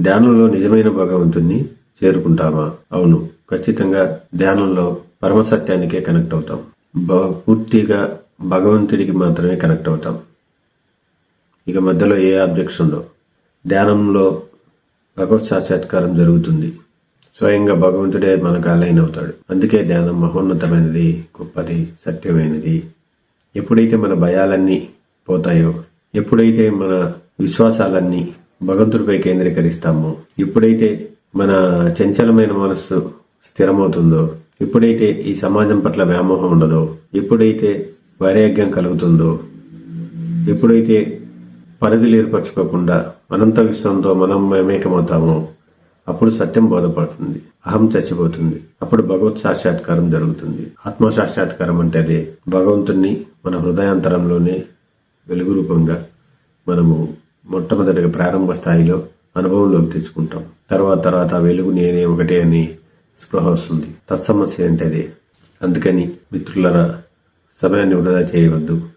ధ్యానంలో నిజమైన భగవంతుణ్ణి చేరుకుంటామా? అవును ఖచ్చితంగా ధ్యానంలో పరమసత్యానికే కనెక్ట్ అవుతాం. పూర్తిగా భగవంతుడికి మాత్రమే కనెక్ట్ అవుతాం. ఇక మధ్యలో ఏ ఆబ్జెక్ట్స్ ఉండవు. ధ్యానంలో భగవత్ సాక్షాత్కారం జరుగుతుంది. స్వయంగా భగవంతుడే మనకు అలైన్ అవుతాడు. అందుకే ధ్యానం మహోన్నతమైనది గొప్పది సత్యమైనది. ఎప్పుడైతే మన భయాలన్నీ పోతాయో ఎప్పుడైతే మన విశ్వాసాలన్నీ భగవంతుడిపై కేంద్రీకరిస్తామో. ఎప్పుడైతే మన చంచలమైన మనస్సు స్థిరమవుతుందో ఎప్పుడైతే ఈ సమాజం పట్ల వ్యామోహం ఉండదో ఎప్పుడైతే వైరాగ్యం కలుగుతుందో ఎప్పుడైతే పరిధులు ఏర్పరచుకోకుండా అనంత విశ్వంతో మనం మేమేకమవుతామో అప్పుడు సత్యం బోధపడుతుంది. అహం చచ్చిపోతుంది. అప్పుడు భగవత్ సాక్షాత్కారం జరుగుతుంది. ఆత్మ సాక్షాత్కారం అంటే అదే. భగవంతుణ్ణి మన హృదయాంతరంలోనే వెలుగు రూపంగా మనము మొట్టమొదటిగా ప్రారంభ స్థాయిలో అనుభవంలోకి తెచ్చుకుంటాం. తర్వాత తర్వాత వెలుగు నేనే ఒకటే అని స్పృహ వస్తుంది. తత్సమస్య అంటే అదే. అందుకని మిత్రులరా సమయాన్ని వృధా చేయవద్దు.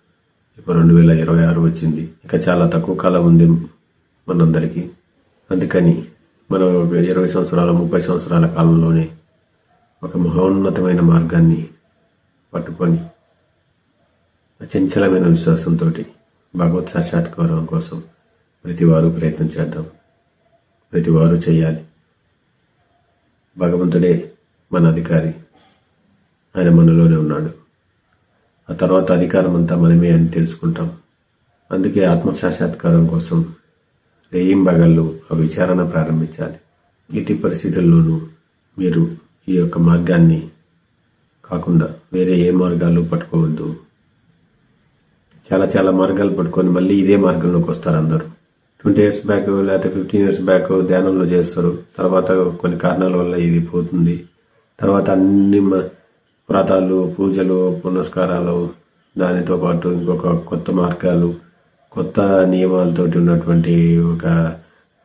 ఇప్పుడు రెండు వేల ఇరవై ఆరు వచ్చింది. ఇక చాలా తక్కువ కాలం ఉంది మనందరికీ. అందుకని మనం ఇరవై సంవత్సరాల ముప్పై సంవత్సరాల కాలంలోనే ఒక మహోన్నతమైన మార్గాన్ని పట్టుకొని అచంచలమైన విశ్వాసంతో భగవత్ సాక్షాత్కారం కోసం ప్రతి వారు ప్రయత్నం చేద్దాం. ప్రతి వారు చేయాలి. భగవంతుడే మన అధికారి. ఆయన మనలోనే ఉన్నాడు. ఆ తర్వాత అధికారం అంతా మనమే అని తెలుసుకుంటాం. అందుకే ఆత్మసాక్షాత్కారం కోసం రేయింబగళ్ళు ఆ విచారణ ప్రారంభించాలి. ఎట్టి పరిస్థితుల్లోనూ మీరు ఈ యొక్క మార్గాన్ని కాకుండా వేరే ఏ మార్గాలు పట్టుకోవద్దు. చాలా చాలా మార్గాలు పట్టుకొని మళ్ళీ ఇదే మార్గంలోకి వస్తారు అందరూ. ట్వంటీ ఇయర్స్ బ్యాక్ లేకపోతే ఫిఫ్టీన్ ఇయర్స్ బ్యాక్ ధ్యానంలో చేస్తారు. తర్వాత కొన్ని కారణాల వల్ల ఇది పోతుంది. తర్వాత అన్ని మ- వ్రతాలు పూజలు పునస్కారాలు దానితో పాటు ఇంకొక కొత్త మార్గాలు కొత్త నియమాలతోటి ఉన్నటువంటి ఒక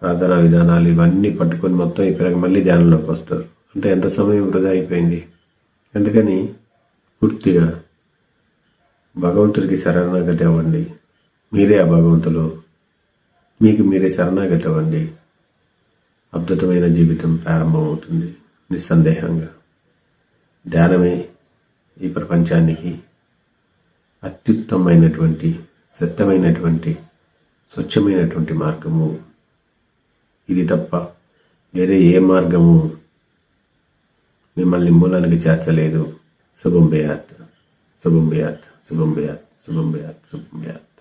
ప్రార్థనా విధానాలు ఇవన్నీ పట్టుకొని మొత్తం ఇప్పుడు మళ్ళీ ధ్యానంలోకి వస్తారు. అంటే ఎంత సమయం వృధా అయిపోయింది? అందుకని పూర్తిగా భగవంతుడికి శరణాగతి అవ్వండి. మీరే ఆ భగవంతులు. మీకు మీరే శరణాగతి అవ్వండి అద్భుతమైన జీవితం ప్రారంభమవుతుంది. నిస్సందేహంగా. ధ్యానమే ఈ ప్రపంచానికి అత్యుత్తమైనటువంటి సత్యమైనటువంటి స్వచ్ఛమైనటువంటి మార్గము. ఇది తప్ప వేరే ఏ మార్గము మిమ్మల్ని మూలానికి చేర్చలేదు. శుభం బేయాత్ శుభం బేయాత్ శుభం బేయాత్ శుభం బేయాత్ శుభం బేయాత్